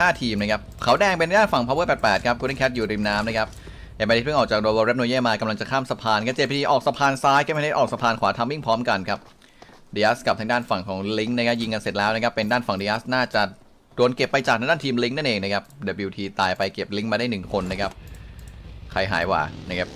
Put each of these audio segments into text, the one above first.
ห้าทีมนะครับเขาแดงเป็นด้านฝั่ง power 88 ครับ golden cat อยู่ริมน้ำนะครับเอเมริเพิ่งออกจากโรเวอร์เรปโนเย่มากำลังจะข้ามสะพานก็เจพีออกสะพานซ้ายก็ไม่ได้ออกสะพานขวาทัมมิ่งพร้อมกันครับเดียสกับทางด้านฝั่งของลิงก์นะครับยิงกันเสร็จแล้วนะครับเป็นด้านฝั่งเดียสน่าจะโดนเก็บไปจากทางด้านทีมลิงก์นั่นเองนะครับ WT ตายไปเก็บลิงก์มาได้หนึ่งคนนะครับใครหายว่านะครับ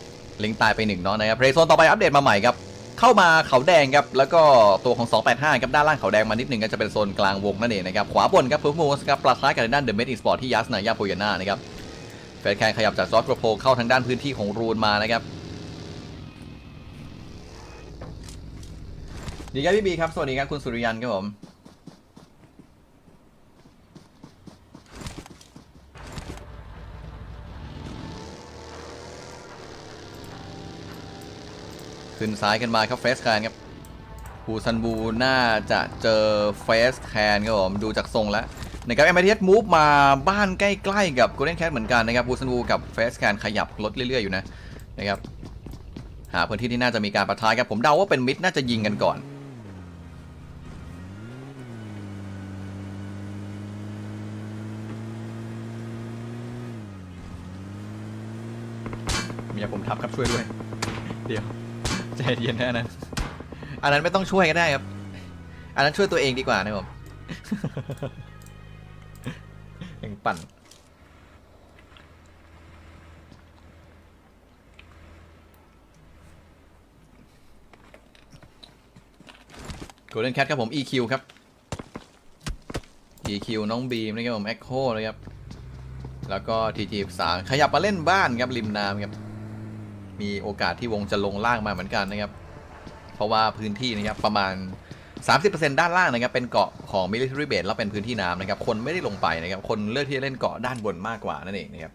ลิงก์ตายไปหนึ่งเนาะนะครับเพลย์โซนต่อไปอัปเดตมาใหม่ครับ เข้ามาเขาแดงครับแล้วก็ตัวของ 285ครับด้านล่างเขาแดงมานิดหนึ่งก็จะเป็นโซนกลางวงนั่นเองนะครับขวาบนครับเพิร์ฟมูสครับปลาท้ายกับด้านเดอะเมดอินสปอร์ตที่ยัสนายาโพยาน่านะครับเฟรดแคนขยับจากซอสโปรโพเข้าทางด้านพื้นที่ของรูนมานะครับดีครับพี่บีครับสวัสดีครับคุณสุริยันครับผม ขึ้นซ้ายกันมาครับเฟสแคนครับฮูซันบูน่าจะเจอเฟสแคนครับผมดูจากทรงแล้วนะครับเอ็มไอทีเอสมูฟมาบ้านใกล้ๆกับ Golden Cat เหมือนกันนะครับฮูซันบูกับเฟสแคนขยับรถเรื่อยๆอยู่นะนะครับหาพื้นที่ที่น่าจะมีการประทายครับผมเดาว่าเป็นมิดน่าจะยิงกันก่อนมีผมทับครับช่วยด้วย เดี๋ยว ใจเย็นนะอันนั้นอันนั้นไม่ต้องช่วยก็ได้ครับ อันนั้นช่วยตัวเองดีกว่านะผมยังปั่น โกลเด้นแคทครับผม EQ ครับ EQ น้องบีมนะครับผม Echo เลยครับ แล้วก็ TG 3ขยับมาเล่นบ้านครับริมน้ำครับ มีโอกาสที่วงจะลงล่างมาเหมือนกันนะครับ เพราะว่าพื้นที่นะครับประมาณ 30%ด้านล่างนะครับเป็นเกาะของ military base แล้วเป็นพื้นที่น้ำนะครับ คนไม่ได้ลงไปนะครับ คนเลือกที่จะเล่นเกาะด้านบนมากกว่านั่นเองนะครับ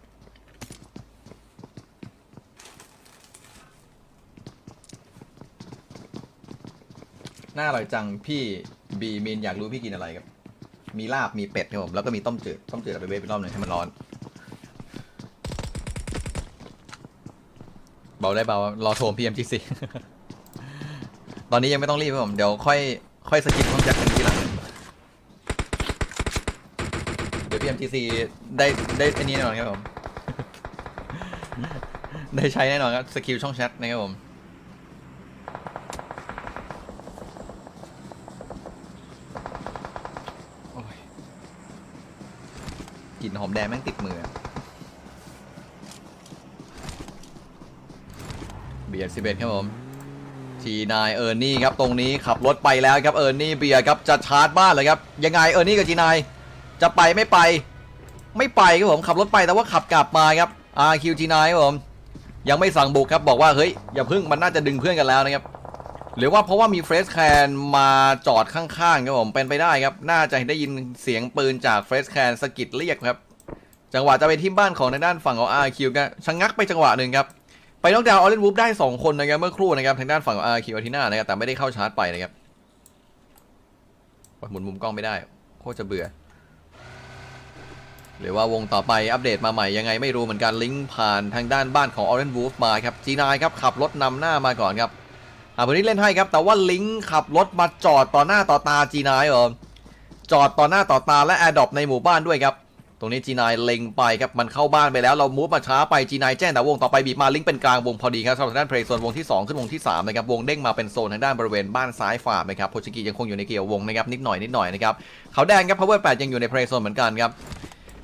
น่าอร่อยจังพี่บีมินอยากรู้พี่กินอะไรครับ มีลาบมีเป็ดครับผมแล้วก็มีต้มจืดต้มจืดเอาไปเวฟอีกรอบหนึ่งให้มันร้อน เบาได้เบารอโทรพีเอ็มทีซีตอนนี้ยังไม่ต้องรีบครับผม เดี๋ยวค่อยค่อยสกิปต้องจัดกันทีหลังเดี๋ยวพีเอ็มทีซีได้ได้อันนี้แน่นอนครับผม ได้ใช้แน่นอนครับสกิลช่องแชทนะครับผมกลิ่นหอมแดงแม่งติดมือ เบียร์สิบเอ็ดครับผมทีนายเออร์นี่ครับตรงนี้ขับรถไปแล้วครับเออร์นี่เบียร์ครับจะชาร์จบ้านเลยครับยังไงเออร์นี่กับทีนายจะไปไม่ไป ไม่ไปครับผมขับรถไปแต่ว่าขับกลับมาครับ RQT9 ครับผมยังไม่สั่งบุกครับบอกว่าเฮ้ยอย่าพึ่งมันน่าจะดึงเพื่อนกันแล้วนะครับหรือว่าเพราะว่ามีเฟรชแคนมาจอดข้างๆครับผมเป็นไปได้ครับ น่าจะได้ยินเสียงปืนจากเฟรชแคนสะกิดเรียกครับ จังหวะจะไปที่บ้านของในด้านฝั่งของ RQ ก็ชะงักไปจังหวะหนึ่งครับ ไปน็อกดาวน์ออเรนวูฟได้ 2 คนนะครับเมื่อครู่นะครับทางด้านฝั่งของ RQ อาทิน่านะครับแต่ไม่ได้เข้าชาร์จไปนะครับหมุนมุมกล้องไม่ได้ โคตรจะเบื่อ หรือว่าวงต่อไปอัปเดตมาใหม่ยังไงไม่รู้เหมือนกันลิงก์ผ่านทางด้านบ้านของ Orange Wolf มาครับ G9 ครับขับรถนำหน้ามาก่อนครับอ่าวันนี้เล่นให้ครับ แต่ว่าลิงก์ขับรถมาจอดต่อหน้าต่อตา G9 เออจอดต่อหน้าต่อตาและ a อ d o p ในหมู่บ้านด้วยครับ ตรงนี้ G9 เล็งไปครับมันเข้าบ้านไปแล้วเรามูฟมาช้าไป G9 แจ้งแต่วงต่อไปบีบมาลิงก์เป็นกลางวงพอดีครับสำหรับทางด้านเพลย์โซนวงที่ 2 ขึ้นวงที่3นะครับวงเด้งมาเป็นโซนทางด้านบริเวณบ้านซ้ายฝานะครับโพชิกิยังคงอยู่ในเกี่ยววงนะครับนิดหน่อยนิดหน่อยนะครับเขาแดงครับ power 8ยังอยู่ในเพลย์โซนเหมือนกันครับ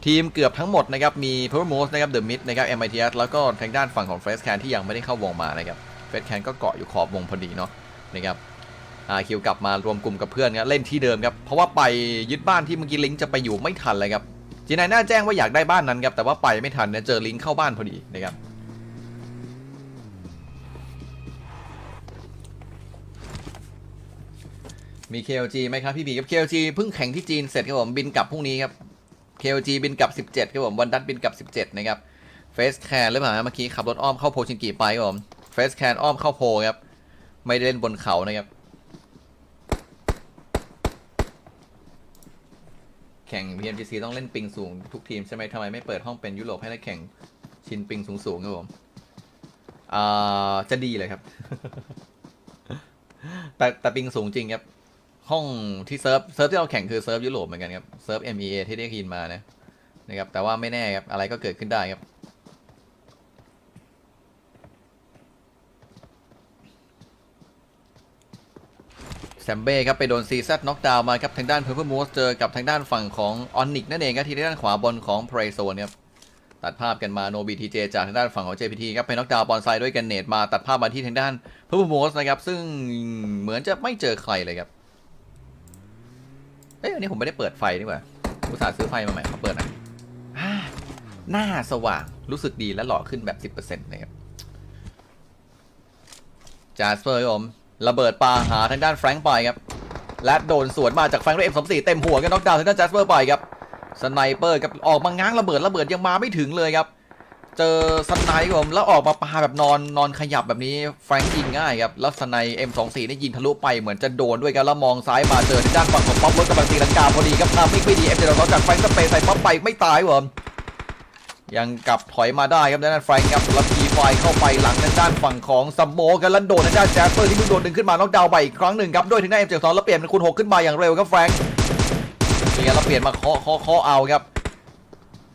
ทีมเกือบทั้งหมดนะครับมี power move นะครับ the mid นะครับ MITS แล้วก็ทางด้านฝั่งของ f r e s h can ที่ยังไม่ได้เข้าวงมานะครับ f r e s h can ก็เกาะอยู่ขอบวงพอดีเนาะนะครับอาคิวกลับมารวมกลุ่มกับเพื่อนครับเล่นที่เดิมครับเพราะว่าไปยึดบ้านที่เมื่อกี้ลิงจะไปอยู่ไม่ทันเลยครับ จีนายน่าแจ้งว่าอยากได้บ้านนั้นครับ แต่ว่าไปไม่ทันเนี่ยเจอลิงเข้าบ้านพอดีนะครับ มี KLG ไหมครับพี่บีครับ KLG เพิ่งแข่งที่จีนเสร็จครับผมบินกลับพรุ่งนี้ครับ KLG บินกลับ 17ครับผมวันดัตบินกลับ 17 นะครับเฟสแคนหรือเปล่าเมื่อกี้ขับรถอ้อมเข้าโพชิงกิไปครับผมเฟสแคนอ้อมเข้าโพครับไม่ได้เล่นบนเขานะครับ แข่ง PMGC ต้องเล่นปิงสูงทุกทีมใช่ไหมทำไมไม่เปิดห้องเป็นยุโรปให้นักแข่งชินปิงสูงๆครับผมอ่าจะดีเลยครับ แต่แต่ปิงสูงจริงครับ ห้องที่เซิร์ฟเซิร์ฟที่เราแข่งคือเซิร์ฟยุโรปเหมือนกันครับเซิร์ฟ MEA ที่ได้ยินมานะนะครับแต่ว่าไม่แน่ครับอะไรก็เกิดขึ้นได้ครับ แซมเบ้ครับไปโดนซีซัดน็อกดาวน์มาครับทางด้านเพอร์เพอร์มูสเจอกับทางด้านฝั่งของออนนิกนั่นเองครับที่ด้านขวาบนของเพรโซนครับตัดภาพกันมาโนบีทีเจจากทางด้านฝั่งของ JPT ครับไปน็อกดาวน์บอลไซด์ด้วยกันเนตมาตัดภาพมาที่ทางด้านเพอร์เพอร์มูสนะครับซึ่งเหมือนจะไม่เจอใครเลยครับเอ้ยอันนี้ผมไม่ได้เปิดไฟนี่หว่าอุตส่าห์ซื้อไฟมาใหม่เขาเปิดน่อยอ่าหน้าสว่างรู้สึกดีและหล่อขึ้นแบบ 10%นะครับจาสเปอร์ครับผม ระเบิดปาหาทางด้านแฟรงค์ไปครับ และโดนสวนมาจากแฟรงค์ด้วยเอ็มสสี่เต็มหัวกันน็อกดาวน์ทางด้านแจสเปอร์ไปครับสไนเปอร์กับออกมาง้างระเบิดระเบิดยังมาไม่ถึงเลยครับเจอสไนป์ครับผม แล้วออกมาปาแบบนอนนอนขยับแบบนี้แฟรงค์ยิงง่ายครับ แล้วสไนเอ็มสองสี่นี่ยิงทะลุไปเหมือนจะโดนด้วยครับ แล้วมองซ้ายมาเจอทางด้านฝั่งของป๊อปรถกำลังตีลังกาพอดีครับทำไม่ดีเอฟเจอร์จากแฟรงค์สเปย์ใส่ป๊อปไปไม่ตายผมยังกลับถอยมาได้ครับด้านนั้นแฟรงค์ครับแล้วที ไฟเข้าไปหลังทางด้านฝั่งของซัมโมกันแล้วโดนทางด้านแจสเปอร์ที่เพิ่งโดนดึงขึ้นมาน็อกดาวไปอีกครั้งหนึ่งครับด้วยทางด้านเอ็มเจ็ดสองแล้วเปลี่ยนเป็นคูณหกขึ้นมาอย่างเร็วครับแฟรงค์เนี่ยแล้วเปลี่ยนมาเคาะเคาะเคาะเอาครับ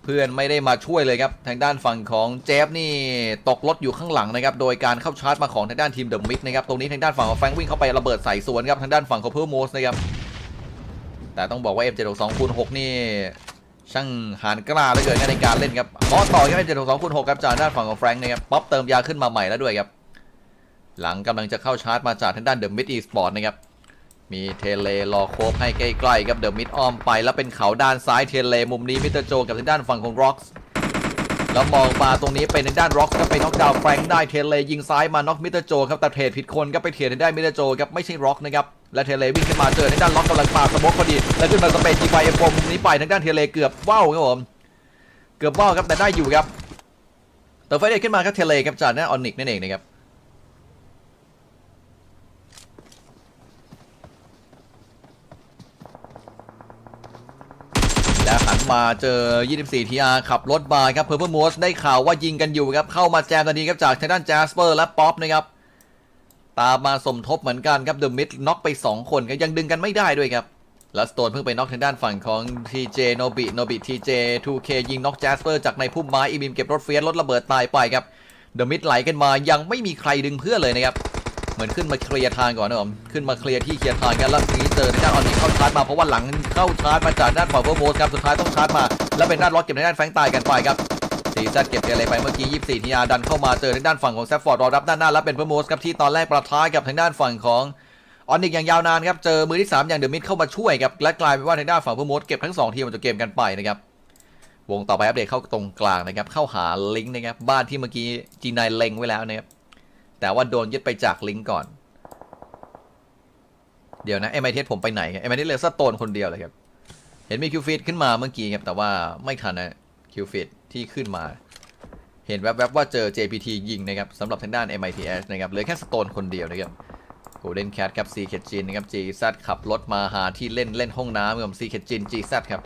เพื่อนไม่ได้มาช่วยเลยครับทางด้านฝั่งของเจฟนี่ตกรถอยู่ข้างหลังนะครับโดยการเข้าชาร์จมาของทางด้านทีมเดอะมิดนะครับตรงนี้ทางด้านฝั่งของแฟรงค์วิ่งเข้าไประเบิดใส่สวนครับทางด้านฝั่งของเพิ่มโมสนะครับแต่ต้องบอกว่า M762 คูณ6นี่ ช่างหานกล้าเหลือเกินในการเล่นครับขอต่อครังเป็นเจ็ดสองคูณหกครับจากด้านฝั่งของแฟรงค์นะครับป๊อปเติมยาขึ้นมาใหม่แล้วด้วยครับ หลังกำลังจะเข้าชาร์จมาจากทางด้านเดอะมิดอีสปอร์ตนะครับ มีเทเลรอโคบให้ใกล้ๆครับเดอะมิดอ้อมไปแล้วเป็นเขาด้านซ้ายเทเลมุมนี้มิสเตอร์โจกับทางด้านฝั่งของร็อกส์ แล้วมองมาตรงนี้เป็นทางด้านร็อกก็ไปน็อกดาวน์แฟรงค์ได้เทเลยิงซ้ายมาน็อกมิเตอร์โจครับแต่เทรดผิดคนก็ไปเทรดได้มิเตอร์โจครับไม่ใช่ร็อกนะครับและเทเลวิ่งขึ้นมาเจอทางด้านล็อกกำลังปาสมกพอดี แล้วขึ้นมาสเปนจีไฟเอ็มโฟมุมนี้ไปทางด้านเทเลเกือบว่าวครับผมเกือบว่าวครับแต่ได้อยู่ครับเติมไฟเดขึ้นมาครับเทเลครับจากหน้นออนิกนั่นเองนะครับ แล้วหัน มาเจอ 24 TR ขับรถมาครับเพอร์เพอร์มสได้ข่าวว่ายิงกันอยู่ครับ เข้ามาแจมทันทีครับจากทางด้านแจสเปอร์และป๊อปนะครับ ตามมาสมทบเหมือนกันครับเดอะมิดน็อกไป 2 คนก็ยังดึงกันไม่ได้ด้วยครับแล้วสโตนเพิ่งไปน็อกทางด้านฝั่งของ TJ โนบิโนบิ TJ 2K ยิงน็อกแจสเปอร์จากในพุ่มไม้อีบิมเก็บรถเฟียสรถระเบิดตายไปครับเดอะมิดไหลกันมายังไม่มีใครดึงเพื่อนเลยนะครับ เหมือนขึ้นมาเคลียร์ทางก่อนนะผมขึ้นมาเคลียร์ที่เคลียร์ทางกันแล้วทีนี้เจอทางด้านออนนี่เข้าชาร์จมาเพราะว่าหลังเข้าชาร์จมาจากด้านฝั่งเวอร์โมสครับสุดท้ายต้องชาร์จมา แล้วเป็นด้านล็อกเก็บทางด้านแฟงตายกันไปครับสีซัดเก็บเทเลไปเมื่อกี้ 24ทีอาดันเข้ามาเจอทางด้านฝั่งของแซฟฟอร์ดรอรับด้านหน้าแล้วเป็นเวอร์โมสครับที่ตอนแรกประท้ากับทางด้านฝั่งของออนนิกอย่างยาวนานครับเจอมือที่สามอย่างเดอะมิดเข้ามาช่วยครับและกลายเป็นว่าทางด้านฝั่งเวอร์โมสเก็บทั้งสองทีมจากเกมกันไปนะครับวงต่อไปอัปเดตเข้าตรงกลางนะครับเข้าหาลิงก์นะครับบ้านที่เมื่อกี้จีนายเล็งไว้แล้วนะครับ แต่ว่าโดนยึดไปจากลิงก์ก่อน เดี๋ยวนะเอ็มไอเทสผมไปไหนเอ็มไอเทสเลือสโตนคนเดียวเลยครับ เห็นมีคิวฟีดขึ้นมาเมื่อกี้ครับ แต่ว่าไม่ทันนะคิวฟีดที่ขึ้นมา เห็นแวบๆว่าเจอ JPT ยิงนะครับสำหรับทางด้าน MITS นะครับเหลือแค่สโตนคนเดียวนะครับโกลเด้นแคทครับซีเคจินนะครับ GZ ขับรถมาหาที่เล่นเล่นห้องน้ำกับซีเคจิน GZ ครับ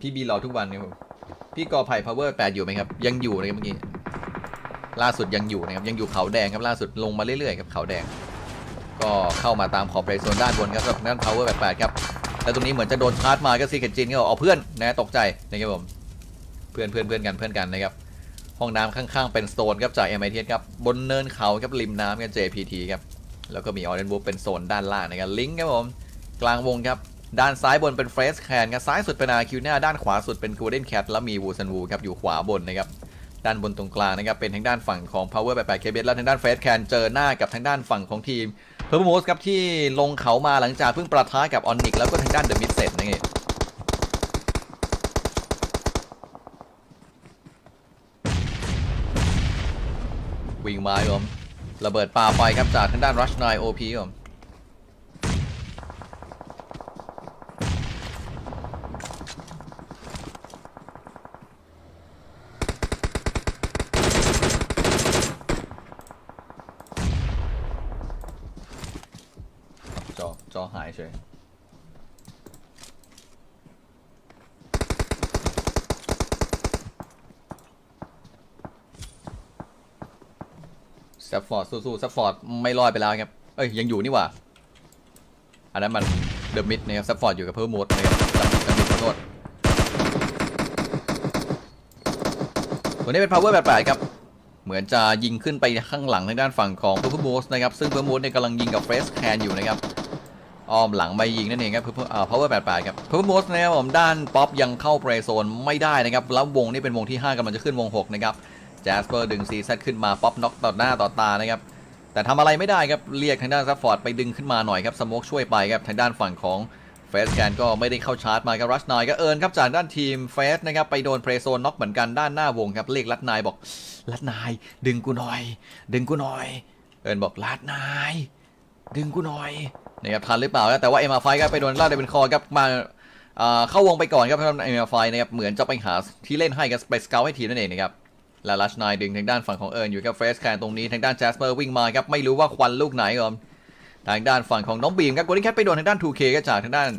พี่บีรอทุกวันครับผมพี่กอไผ่ power 8อยู่ไหมครับ ยังอยู่นะครับเมื่อกี้ล่าสุดยังอยู่นะครับยังอยู่เขาแดงครับล่าสุดลงมาเรื่อยๆครับเขาแดง ก็เข้ามาตามขอบเรโซนด้านบนครับสำหรับด้าน power 8ครับแล้วตรงนี้เหมือนจะโดนชาร์จมาก็ซีเคนจินก็เอาเพื่อนนะตกใจนะครับผมเพื่อนเพื่อนเพื่อนกันเพื่อนกันนะครับห้องน้ำข้างๆเป็นโซนครับจาก MIT ครับบนเนินเขาครับริมน้ำครับ JPT ครับแล้วก็มีออเรนบูเป็นโซนด้านล่างนะครับลิงก์ครับผมกลางวงครับ ด้านซ้ายบนเป็นเฟรสแคนครับซ้ายสุดเป็นอาคิวเน่าด้านขวาสุดเป็นกูเดนแคทแล้วมีวูซันวูครับอยู่ขวาบนนะครับด้านบนตรงกลางนะครับเป็นทางด้านฝั่งของ Power 88 k b แล้วทางด้านเฟรสแคนเจอหน้ากับทางด้านฝั่งของทีมเพอร์โมสครับที่ลงเขามาหลังจากเพิ่งประท้ากับออนนิกแล้วก็ทางด้านเดอะมิดเซตนะครับวิ่งมาครับผมระเบิดปาไปครับจากทางด้านรัชนายโอพีครับผม จอ จอหายเฉยซัฟฟอร์ดสู้ๆซัฟฟอร์ดไม่รอดไปแล้วครับ เอ้ย ยังอยู่นี่หว่า อันนั้นมันเดอะมิดนะครับซัพฟอร์ตอยู่กับเพิ่มโหมดนะครับจำผิดจำผิดขอโทษตัวนี้เป็น power 88ครับเหมือนจะยิงขึ้นไปข้างหลังทางด้านฝั่งของเพิ่มโหมดนะครับ ซึ่งเพิ่มโหมดเนี่ยกำลังยิงกับเฟรสแคนอยู่นะครับ อ้อมหลังไปยิงนั่นเองครับเพิ่มเอ่อ power 88ครับเพิ่มโหมดนะครับผมด้านป๊อปยังเข้าเปรย์โซนไม่ได้นะครับแล้ววงนี่เป็นวงที่ 5กำลังจะขึ้นวง 6 นะครับแจสเปอร์ดึงซีซขึ้นมาป๊อปน็อกต่อหน้าต่อตานะครับแต่ทำอะไรไม่ได้ครับเรียกทางด้านซัฟฟอร์ดไปดึงขึ้นมาหน่อยครับสโมกช่วยไปครับทางด้านฝั่งของเฟสแกนก็ไม่ได้เข้าชาร์จมาครับรัชนายก็เอิร์นครับจากด้านทีมเฟสนะครับไปโดนเพรโซนน็อกเหมือนกันด้านหน้าวงครับเรียกรัชนายบอกรัชนาย ดึงกูหน่อย ดึงกูหน่อย เอิร์นบอกรัชนาย ดึงกูหน่อย นะครับทันหรือเปล่านะแต่ว่าเอ็มอาร์ไฟก็ไปโดนล่าได้เป็นคอครับมาเข้าวงไปก่อนครับสำหรับเอ็มอาไฟนะครับเหมือนจะไปหาที่เล่นให้กับไปสเกลให้ทีมนั่นเองนะครับและลัชนายดึงทางด้านฝั่งของเอิร์นอยู่กับเฟสแคนตรงนี้ทางด้านแจสเปอร์วิ่งมาครับไม่รู้ว่าควันลูกไหนครับทางด้านฝั่งของน้องบีมครับโกลเด้นแคทไปโดนทางด้าน 2K ก็จากทางด้าน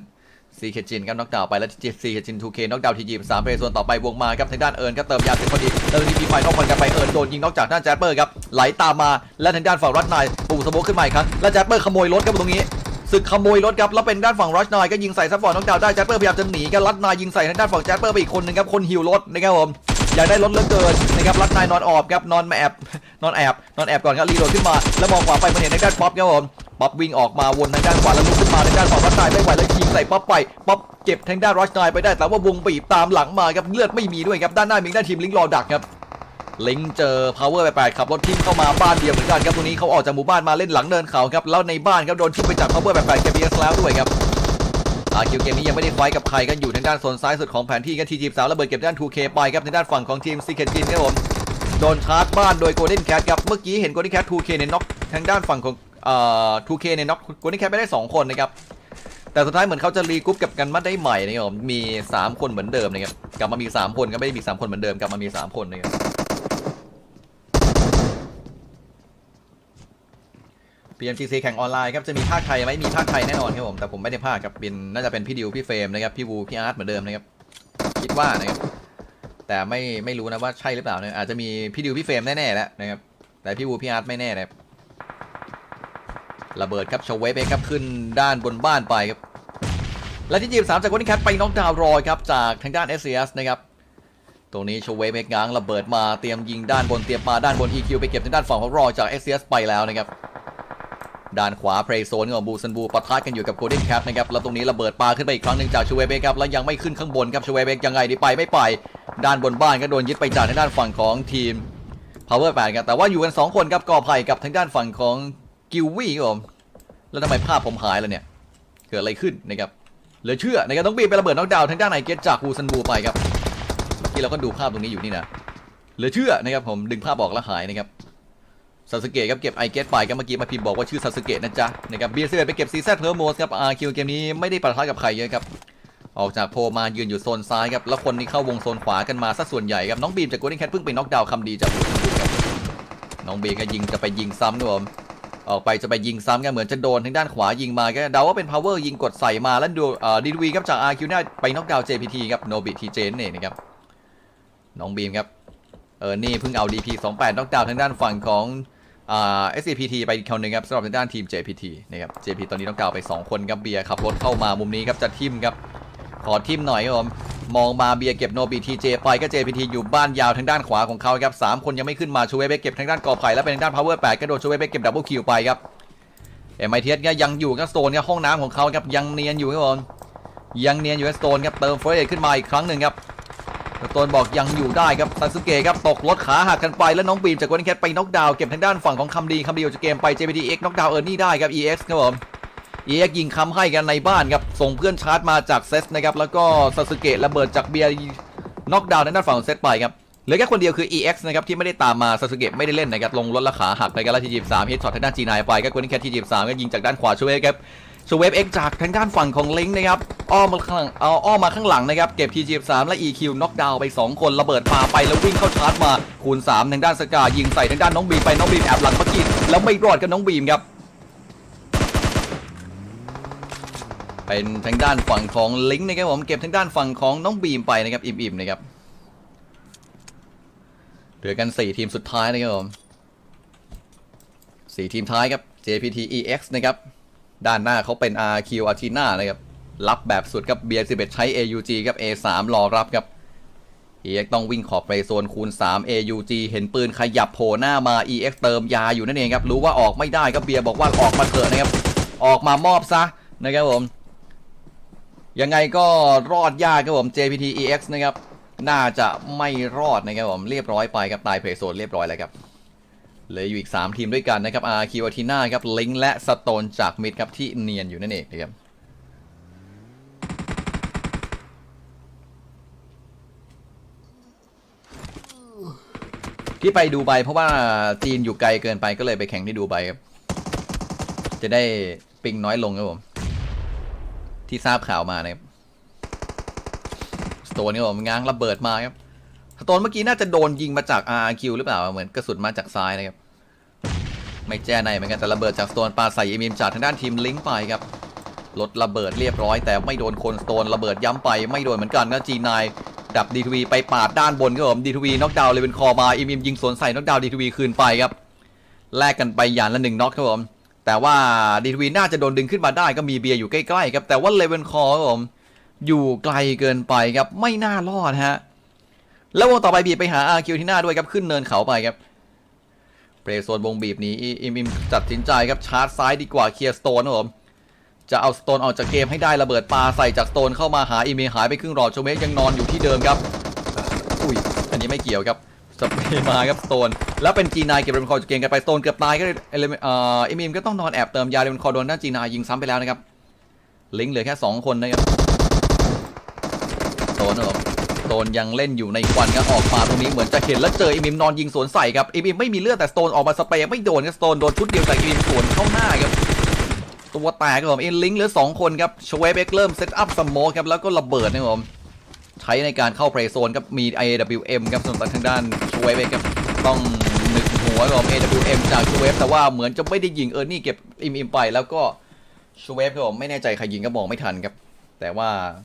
ซีเคจินครับน็อกดาวไปแล้วจีซีเคจิน 2K น็อกดาวทีจีสามเพลย์ส่วนต่อไปวงมาครับทางด้านเอิร์นครับเติมยาเสร็จพอดีเติมดีพีไฟนอกคนกันไปเอิร์นโดนยิงนอกจากด้านแจสเปอร์ครับไหลตามมาและทางด้านฝั่งรัชนายปูสโมกขึ้นมาอีกครั้งและแจสเปอร์ขโมยรถครับตรงนี้ ศึกขโมยรถครับแล้วเป็นด้านฝั่งรัชนายก็ยิงใส่ซัพพอร์ตน้องดาวได้แจสเปอร์พยายามจะหนีกันรัชนายยิงใส่ทางด้านฝั่งแจสเปอร์ไปอีกคนหนึงครับคนหิวรถนะครับผมอยากได้รถเหลือเกินนะครับรัดนายนอนออบครับนอนมาแอบนอนแอบนอนแอบก่อนครับรีโหลดขึ้นมาแล้วมองขวาไปมันเห็นทางด้านป๊อปครับผมป๊อปวิ่งออกมาวนทางด้านขวาแล้วลุกขึ้นมาทางด้านฝั่งรัดนายไม่ไหวแล้วยิงใส่ป๊อปไปป๊อปเก็บทางด้านรัชนายไปได้แต่ว่าวงบีบตามหลังมาครับเลือดไม่มีด้วยครับด้านหน้ามีด้านทีมลิงก์รอดักครับ ลิงก์เจอ power 88ขับรถทิ้งเข้ามาบ้านเดียวเหมือนกันครับตรงนี้เขาออกจากหมู่บ้านมาเล่นหลังเนินเขาครับแล้วในบ้านครับโดนทิ้งไปจาก power 88 KBS แล้วด้วยครับอาคิวเกมนี้ยังไม่ได้ไฟกับใครกันอยู่ทางด้านโซนซ้ายสุดของแผนที่กันทีจีบสาวระเบิดเก็บด้าน 2K ไปครับทางด้านฝั่งของทีมซีเคจินครับผมโดนชาร์จบ้านโดยโกลเด้นแคทครับเมื่อกี้เห็นโกลเด้นแคท 2K ในน็อกทางด้านฝั่งของเอ่อ 2K ในน็อกโกลเด้นแคทไปได้ 2 คนนะครับแต่สุดท้ายเหมือนเขาจะรีกรุ๊ปกับกันมาได้ใหม่นะครับมี 3 คนเหมือนเดิมนะครับกลับมามี 3 คนก็ไม่ได้มี 3 คนเหมือนเดิมกลับมามี 3 คนนะครับ PMGC แข่งออนไลน์ครับจะมีภาคไทยไหมมีภาคไทยแน่นอนครับผมแต่ผมไม่ได้ภาคครับเป็นน่าจะเป็นพี่ดิวพี่เฟรมนะครับพี่วูพี่อาร์ตเหมือนเดิมนะครับคิดว่านะครับแต่ไม่ไม่รู้นะว่าใช่หรือเปล่านะอาจจะมีพี่ดิวพี่เฟรมแน่ๆแล้วนะครับแต่พี่วูพี่อาร์ตไม่แน่นะครับระเบิดครับชเวฟเองครับขึ้นด้านบนบ้านไปครับและที่จีบสามจากวันนี้แคทไปน็อกดาวรอยครับจากทางด้าน s อ s นะครับตรงนี้ชเวฟเองง้างระเบิดมาเตรียมยิงด้านบนเตรียมมาด้านบน EQ ไปเก็บทางด้านฝั่งของรอยจาก s อ s ไปแล้วนะครับ ด้านขวาเพลย์โซนของบูซันบูปะทะกันอยู่กับโกลเด้นแคปนะครับแล้วตรงนี้ระเบิดปาขึ้นไปอีกครั้งหนึ่งจากชเวเบกครับแล้วยังไม่ขึ้นข้างบนครับชเวเบกยังไงดีไปไม่ไป ด้านบนบ้านก็โดนยึดไปจากทางด้านฝั่งของทีม Power 8ครับแต่ว่าอยู่กัน 2 คนครับกอไผ่กับทางด้านฝั่งของกิววี่ครับผมแล้วทำไมภาพผมหายแล้วเนี่ยเกิดอะไรขึ้นนะครับเหลือเชื่อนะครับต้องบีบไประเบิดน็อกดาวน์ทางด้านไอเกตจากบูซันบูไปครับเมื่อกี้เราก็ดูภาพตรงนี้อยู่นี่นะเหลือเชื่อนะครับผมดึงภาพออกแล้วหายนะครับ ซาสึเกะครับเก็บไอเกตไปครับเมื่อกี้มาพิมพ์บอกว่าชื่อซาสึเกะนะจ๊ะนะครับเบียร์เซไปเก็บซีแซดเพิร์โมสครับอาคิวเกมนี้ไม่ได้ปะทะกับใครเยอะครับออกจากโพลมายืนอยู่โซนซ้ายครับแล้วคนนี้เข้าวงโซนขวากันมาซะส่วนใหญ่ครับน้องบีมจากโกลเด้นแคทเพิ่งไปน็อกดาวน์คำดีจากน้องบีมก็ยิงจะไปยิงซ้ำด้วยผมออกไปจะไปยิงซ้ำกันเหมือนจะโดนทางด้านขวายิงมาก็เดาว่าเป็น power ยิงกดใส่มาแล้วดูเอ่อดีวีครับจากอาคิวเนี่ยไปน็อกดาวน์ JPT ครับโนบิทีเจนนี่นะครับน้องบีมครับเออนี่เพิ่งเอา DP 28น็อกดาวน์ทางด้านฝั่งของ SCPT ไปอีกคนหนึ่งครับสำหรับทางด้านทีม JPT นะครับ JP ตอนนี้ต้องกล่าวไป 2 คนครับเบียร์ขับรถเข้ามามุมนี้ครับจะทิมครับขอทิมหน่อยครับผมมองมาเบียร์เก็บโนบีทีเจไปก็ JPT อยู่บ้านยาวทางด้านขวาของเขาครับสามคนยังไม่ขึ้นมาชูเวเบเก็บทางด้านกอไผ่แล้วเป็นทางด้าน Power 8ก็โดนชูเวเบเก็บดับเบิลคิวไปครับเอ็มไอเทียก็ยังอยู่กับโซนครับห้องน้ำของเขาครับยังเนียนอยู่ครับผมยังเนียนอยู่กับโซนครับเติมเฟรชขึ้นมาอีกครั้งหนึ่งครับ ตนบอกยังอยู่ได้ครับซาสึเกะครับตกรถขาหักกันไปแล้วน้องบีมจากวันแคทไปน็อกดาวน์เก็บทางด้านฝั่งของคำดีคำดีออกจากเกมไป JPTX น็อกดาวน์เออร์นี่ได้ครับ EX ครับผม EX ยิงค้ำให้กันในบ้านครับส่งเพื่อนชาร์จมาจากเซสนะครับแล้วก็ซาสึเกะระเบิดจากเบียร์น็อกดาวน์ทางด้านฝั่งของเซตไปครับเหลือแค่คนเดียวคือ EX นะครับที่ไม่ได้ตามมาซาสึเกะไม่ได้เล่นนะครับลงรถละขาหักไปกันแล้วที่23เฮดช็อตทางด้าน G9 ไปก็วันแคทที่23ก็ยิงจากด้านขวาช่วยครับ สเวฟเอ็กจากทางด้านฝั่งของลิงก์นะครับอ้อมมาข้างหลังเอาอ้อมมาข้างหลังนะครับ เก็บ TG3 และ EQ น็อกดาวน์ไป 2 คนระเบิดปาไปแล้ววิ่งเข้าชาร์จมาคูณ 3 ทางด้านสกายิงใส่ทางด้านน้องบีมไปน้องบีมแอบหลังเมื่อกี้แล้วไม่รอดกับน้องบีมครับเป็นทางด้านฝั่งของลิงก์นะครับผมเก็บทางด้านฝั่งของน้องบีมไปนะครับอิ่มๆนะครับเหลือกัน 4 ทีมสุดท้ายนะครับผมสี่ทีมท้ายครับ JPT EX นะครับ ด้านหน้าเขาเป็น RQ Athena นะครับรับแบบสุดครับเบียร์11 ใช้ AUG ครับ A3 รอรับครับ EX ต้องวิ่งขอบเฟรโซนคูณ 3 AUG เห็นปืนขยับโผล่หน้ามา EX เติมยาอยู่นั่นเองครับ รู้ว่าออกไม่ได้ครับเบียร์บอกว่าออกมาเถอะนะครับ ออกมามอบซะนะครับผม ยังไงก็รอดยากครับผม JPT EX นะครับ น่าจะไม่รอดนะครับผม เรียบร้อยไปครับตายเพลโซนเรียบร้อยแล้วครับ เหลืออยู่อีก 3 ทีมด้วยกันนะครับ RQ Athena ครับลิงและสโตนจากมิดครับที่เนียนอยู่นั่นเองนะครับที่ไปดูไบเพราะว่าจีนอยู่ไกลเกินไปก็เลยไปแข่งที่ดูไบครับ จะได้ปิงน้อยลงครับผม ที่ทราบข่าวมานะครับ สโตนครับผมง้างระเบิดมาครับ สโตนเมื่อกี้น่าจะโดนยิงมาจาก RQ หรือเปล่า เหมือนกระสุนมาจากซ้ายนะครับ ไม่แจ้ในเหมือนกันแต่ระเบิดจากสโตนปาใส่เอมิมจากทางด้านทีมลิงก์ไปครับลดระเบิดเรียบร้อย แต่ไม่โดนคนสโตนระเบิดย้ำไปไม่โดนเหมือนกันก็จีนายดับดีทวีไปปาดด้านบนครับผมดีทวีน็อกดาวน์เลยเป็นคอมาเอมิมยิงสวนใส่น็อกดาวน์ดีทวีคืนไปครับแลกกันไปอย่างละหนึ่งน็อกครับผมแต่ว่าดีทวีน่าจะโดนดึงขึ้นมาได้ก็มีเบียร์อยู่ใกล้ๆครับแต่ว่าเลเวนคอร์ครับผมอยู่ไกลเกินไปครับไม่น่ารอดฮะ แล้ววงต่อไปบีบไปหาอาคิวที่หน้าด้วยครับขึ้นเนินเขาไปครับเปรย์โซนวงบีบหนี้อิมอิมตัดสินใจครับชาร์จซ้ายดีกว่าเคลียร์สโตนครับผมจะเอาสโตนออกจากเกมให้ได้ระเบิดปลาใส่จากสโตนเข้ามาหาอิมหายไปครึ่งหลอดโชเมกยังนอนอยู่ที่เดิมครับอุ้ยอันนี้ไม่เกี่ยวครับสเปรย์มาครับสโตนแล้วเป็นจีนายเก็บเรนคอร์จากเกมกันไปสโตนเกือบตายก็เลยเอเลเอ่อเอมิมก็ต้องนอนแอบเติมยาเรนคอร์โดนด้านจีนายยิงซ้ำไปแล้วนะครับลิงก์เหลือแค่ 2 คนนะครับสโตนนะครับ โตนยังเล่นอยู่ในควันครับออกมาตรงนี้เหมือนจะเห็นแล้วเจอเอมิมนอนยิงสวนใส่ครับเอมิมไม่มีเลือดแต่สโตนออกมาสเปรย์ไม่โดนครับสโตนโดนชุดเดียวจากเอมิมสวนเข้าหน้าครับตัวแตกครับผมเอ็นลิงเหลือ 2 คนครับชเวเบกเริ่มเซตอัพสโมคครับแล้วก็ระเบิดนะครับผมใช้ในการเข้าเพลย์โซนครับมี AWM ครับส่วนทางด้านชเวเบกครับต้องหนึกหัวของ AWM จากชเวฟแต่ว่าเหมือนจะไม่ได้ยิงเออร์นี่เก็บอิมอิมไปแล้วก็ชเวฟครับผมไม่แน่ใจใครยิงก็มองไม่ทันครับแต่ว่า